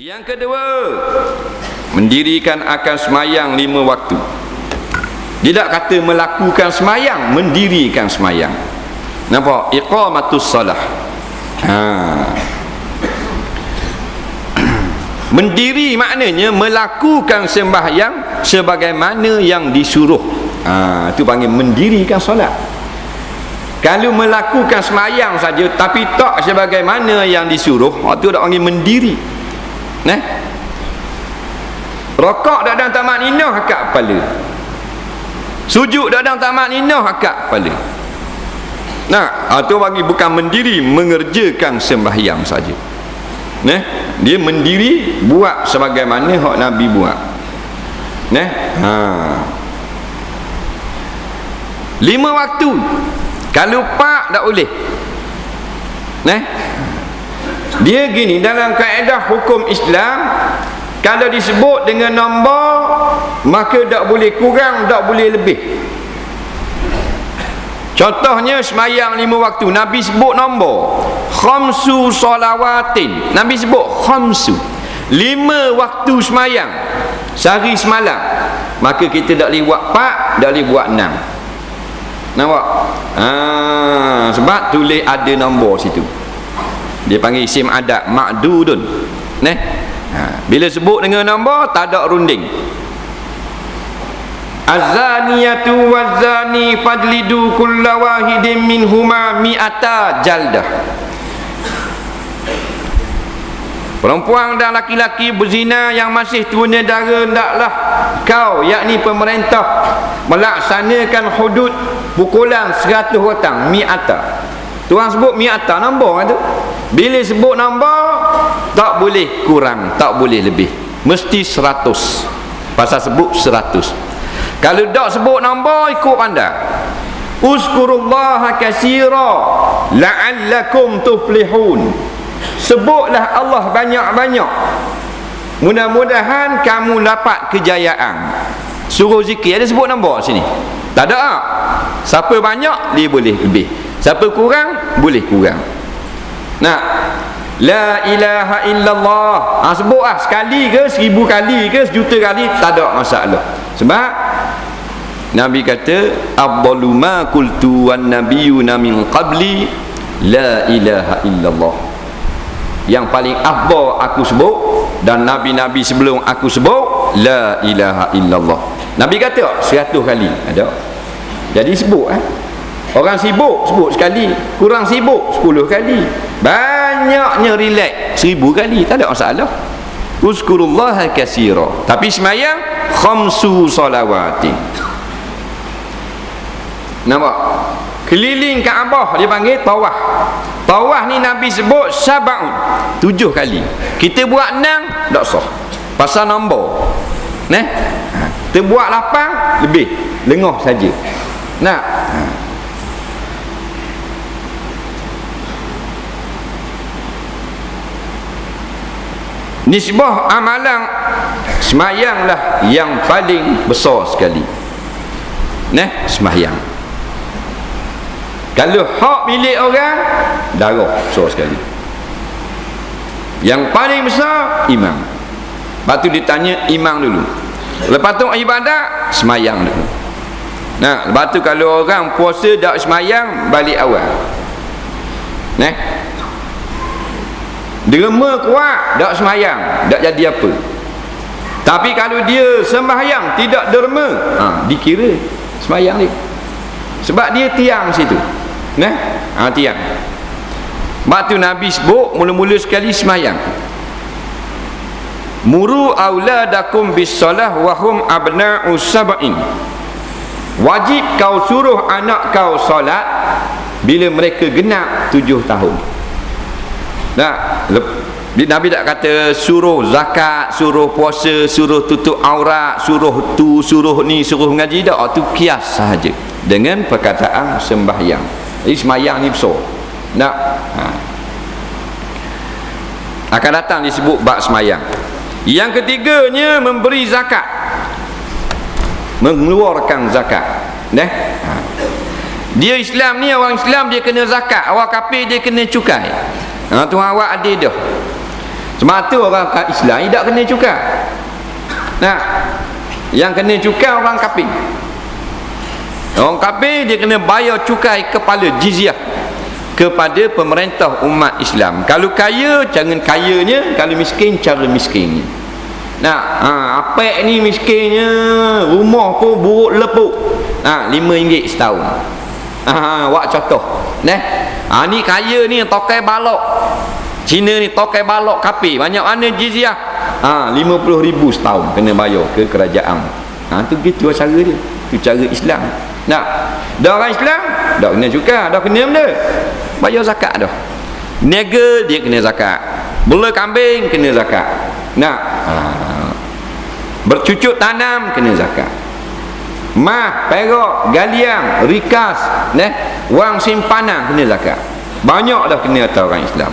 Yang kedua, mendirikan akan semayang lima waktu. Dia tak kata melakukan semayang, mendirikan semayang. Nampak? Iqamatus salah. Ha. Mendiri maknanya melakukan sembahyang sebagaimana yang disuruh. Ha, itu panggil mendirikan solat. Kalau melakukan semayang saja tapi tak sebagaimana yang disuruh, itu tak panggil mendiri. Nah. Rokok dak dalam tamak ninah akak kepala. Sujud dak dalam tamak ninah akak kepala. Nah, atau bagi bukan mendiri mengerjakan sembahyang saja. Nah, dia mendiri buat sebagaimana hak Nabi buat. Nah, ha. Lima waktu. Kalau pak tak boleh. Nah, dia gini dalam kaedah hukum Islam kalau disebut dengan nombor maka tak boleh kurang tak boleh lebih. Contohnya semayang lima waktu Nabi sebut nombor. Khamsu salawatin. Nabi sebut khamsu. Lima waktu semayang sehari semalam. Maka kita tak boleh buat empat tak boleh buat enam. Nampak? Ha, sebab tulis ada nombor situ dia panggil isim adat ma'dudun neh ha. bila sebut dengan nombor tak ada runding azaniyatu wazani fadlidu kulla wahidin minhuma mi'ata jaldah Perempuan dan laki-laki berzina yang masih tuanya dara hendaklah kau yakni pemerintah melaksanakan hudud pukulan 100 orang mi'ata. Tuan sebut mi'ata nombor kan tu. Bila sebut nombor tak boleh kurang, tak boleh lebih. Mesti 100. Pasal sebut 100. Kalau tak sebut nombor ikut anda. Uzkurullaha katsira la'allakum tuflihun. Sebutlah Allah banyak-banyak. Mudah-mudahan kamu dapat kejayaan. Suruh zikir ada sebut nombor sini. Tak ada. Siapa banyak dia boleh lebih. Siapa kurang boleh kurang. Nah, la ilaha illallah. Ha, sebut ah sekali ke seribu kali ke sejuta kali tak ada masalah. Sebab Nabi kata afdalu ma qultu wan nabiyyuna min qabli la ilaha illallah. Yang paling afdal aku sebut dan nabi-nabi sebelum aku sebut la ilaha illallah. Nabi kata 100 kali ada. Jadi sebut eh. Orang sibuk sebut sekali, kurang sibuk 10 kali. Banyaknya relax 1000 kali, tak ada masalah. Uzkurullah katsira. Tapi semayang khamsu salawati. Nampak? Keliling Kaabah dia panggil tawaf. Tawaf ni Nabi sebut sab'un. Tujuh kali. Kita buat enam, tak sah. Pasal nombor. Nah. Kita buat lapan, lebih. Lengah saja. Nah. Nisbah amalan semayanglah yang paling besar sekali. Nah, semayang. Kalau hak milik orang, darah besar sekali. Yang paling besar imam. Lepas tu ditanya imam dulu. Lepas tu ibadat semayang dulu. Nah, lepas tu kalau orang puasa tak semayang balik awal. Nah, Derma kuat tak semayang tak jadi apa. Tapi kalau dia sembahyang tidak derma ha, dikira semayang dia. Sebab dia tiang situ. Nah ha, tiang. Waktu Nabi sebut mula-mula sekali semayang. Muru auladakum bis salah wahum abna'u sab'in. Wajib kau suruh anak kau solat bila mereka genap tujuh tahun Nah, Nabi tak kata suruh zakat, suruh puasa, suruh tutup aurat, suruh tu, suruh ni, suruh mengaji tak. Oh, tu kias sahaja dengan perkataan sembahyang. Jadi sembahyang ni besar. Nak ha. akan datang disebut bab sembahyang. Yang ketiganya memberi zakat. Mengeluarkan zakat. Nah. Ha. Dia Islam ni orang Islam dia kena zakat, orang kafir dia kena cukai. Ha, tuan awak ada dah. Semata orang Islam tidak kena cukai. Nah, yang kena cukai orang kafir. Orang kafir dia kena bayar cukai kepala jizyah kepada pemerintah umat Islam. Kalau kaya jangan kayanya, kalau miskin cara miskinnya. Nah, ha, apa ni miskinnya? Rumah pun buruk lepuk. Ha, RM5 setahun. Ha, wak contoh. Nah, ha, ni kaya ni tokai balok. Cina ni tokai balok kapi. Banyak mana jizyah? Ha, RM50,000 setahun kena bayar ke kerajaan. Ha, tu gitu cara dia. Tu cara Islam. Nah, dah orang Islam, dah kena juga, dah kena benda. Bayar zakat dah. Nega dia kena zakat. Bela kambing kena zakat. Nah, ha. bercucuk tanam kena zakat. Mah, perak, galiang, rikas, ne, wang simpanan kena zakat. Banyak dah kena atas orang Islam.